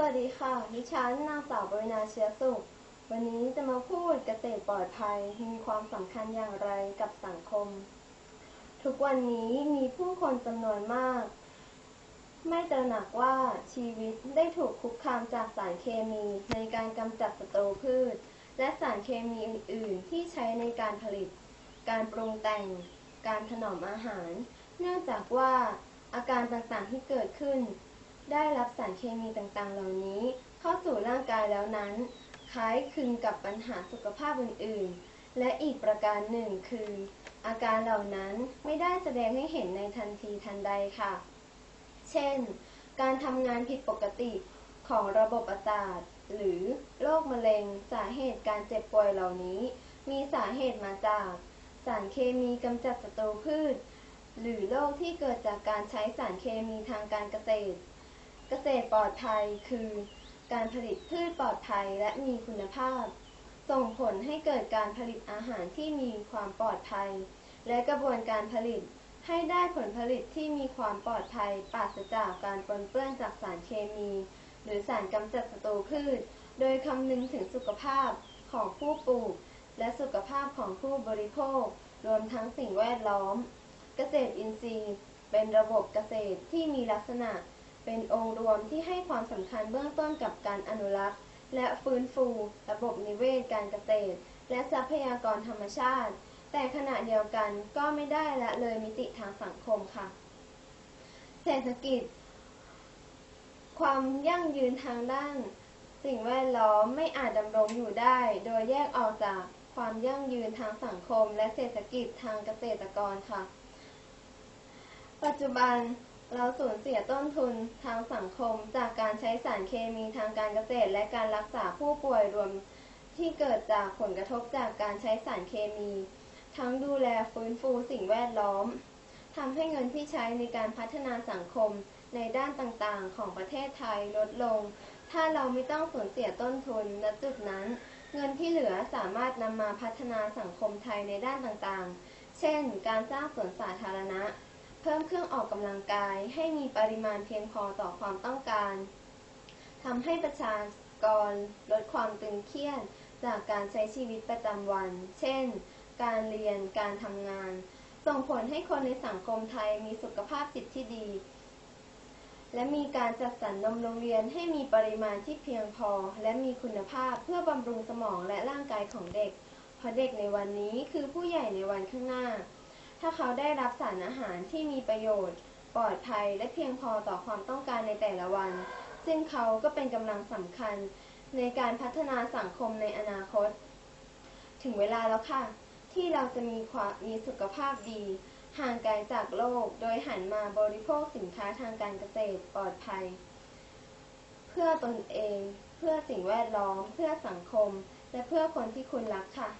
วัสดีค่ะ ดิฉันนางสาวบรินาเชื้อสุข วันนี้จะมาพูดเกษตรปลอดภัยมีความสำคัญอย่างไรกับสังคม ทุกวันนี้มีผู้คนจำนวนมาก ไม่ตระหนักว่าชีวิตได้ถูกคุกคามจากสารเคมีในการกำจัดศัตรูพืช และสารเคมีอื่น ๆ ที่ใช้ในการผลิต การปรุงแต่ง การถนอมอาหาร เนื่องจากว่าอาการต่างๆที่เกิดขึ้น ได้รับสารเคมีต่างๆ เหล่านี้ เข้าสู่ร่างกายแล้วนั้น คล้ายคลึงกับปัญหาสุขภาพอื่นๆ และอีกประการหนึ่งคือ อาการเหล่านั้นไม่ได้แสดงให้เห็นในทันทีทันใดค่ะ เช่น การทำงานผิดปกติของระบบประสาทหรือโรคมะเร็งสาเหตุการเจ็บป่วยเหล่านี้ มีสาเหตุมาจาก สารเคมีกำจัดศัตรูพืช หรือโรคที่เกิดจากการใช้สารเคมีทางการเกษตร เกษตรปลอดภัยคือ การผลิตพืชปลอดภัยและมีคุณภาพ ส่งผลให้เกิดการผลิตอาหารที่มีความปลอดภัย และกระบวนการผลิตให้ได้ผลผลิตที่มีความปลอดภัยปราศจากการปนเปื้อนจากสารเคมี หรือสารกำจัดศัตรูพืช โดยคำนึงถึงสุขภาพของผู้ปลูก และสุขภาพของผู้บริโภค รวมทั้งสิ่งแวดล้อม เกษตรอินทรีย์ เป็นระบบเกษตรที่มีลักษณะ เป็นองค์รวมที่ให้ความสำคัญเบื้องต้นกับการอนุรักษ์ และฟื้นฟู ระบบนิเวศการเกษตร และทรัพยากรธรรมชาติ แต่ขณะเดียวกันก็ไม่ได้ละเลยมิติทางสังคมค่ะ เศรษฐกิจ ความยั่งยืนทางด้าน สิ่งแวดล้อมไม่อาจดำรงอยู่ได้ โดยแยกออกจากความยั่งยืนทางสังคม และเศรษฐกิจทางเกษตรกรค่ะ ปัจจุบัน เราสูญเสียต้นทุนทางสังคม จากการใช้สารเคมีทางการเกษตร และการรักษาผู้ป่วยรวมที่เกิดจากผลกระทบจากการใช้สารเคมี ทั้งดูแลฟื้นฟูสิ่งแวดล้อมทำให้เงินที่ใช้ในการพัฒนาสังคมในด้านต่างๆ ของประเทศไทยลดลง ถ้าเราไม่ต้องสูญเสียต้นทุนณจุดนั้น เงินที่เหลือสามารถนำมาพัฒนาสังคมไทยในด้านต่างๆ เช่น การสร้างสวนสาธารณะ เพิ่มเครื่องออกกำลังกายให้มีปริมาณเพียงพอต่อความต้องการทำให้ประชากรลดความตึงเครียดจากการใช้ชีวิตประจำวัน เช่น การเรียน การทำงาน ส่งผลให้คนในสังคมไทยมีสุขภาพจิตที่ดี และมีการจัดสรรนมโรงเรียนให้มีปริมาณที่เพียงพอ และมีคุณภาพเพื่อบำรุงสมองและร่างกายของเด็ก เพราะเด็กในวันนี้คือผู้ใหญ่ในวันข้างหน้า ถ้าเขาได้รับสารอาหารที่มีประโยชน์ ปลอดภัยและเพียงพอต่อความต้องการในแต่ละวัน ซึ่งเขาก็เป็นกำลังสำคัญในการพัฒนาสังคมในอนาคต ถึงเวลาแล้วค่ะ ที่เราจะมีความมีสุขภาพดี ห่างไกลจากโลก โดยหันมาบริโภคสินค้าทางการเกษตรปลอดภัย เพื่อตนเอง เพื่อสิ่งแวดล้อม เพื่อสังคม และเพื่อคนที่คุณรักค่ะ